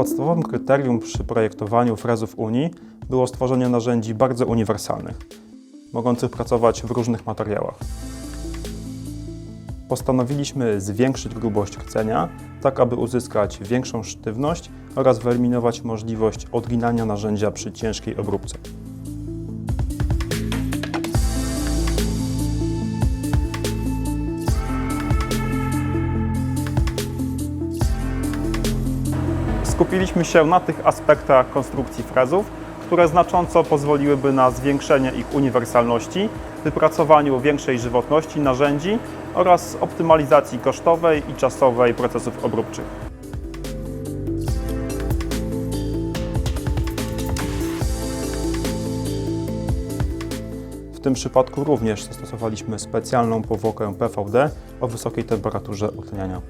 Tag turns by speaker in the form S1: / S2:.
S1: Podstawowym kryterium przy projektowaniu frezów Unii było stworzenie narzędzi bardzo uniwersalnych, mogących pracować w różnych materiałach. Postanowiliśmy zwiększyć grubość rdzenia, tak aby uzyskać większą sztywność oraz wyeliminować możliwość odginania narzędzia przy ciężkiej obróbce. Skupiliśmy się na tych aspektach konstrukcji frezów, które znacząco pozwoliłyby na zwiększenie ich uniwersalności, wypracowaniu większej żywotności narzędzi oraz optymalizacji kosztowej i czasowej procesów obróbczych. W tym przypadku również zastosowaliśmy specjalną powłokę PVD o wysokiej temperaturze utleniania.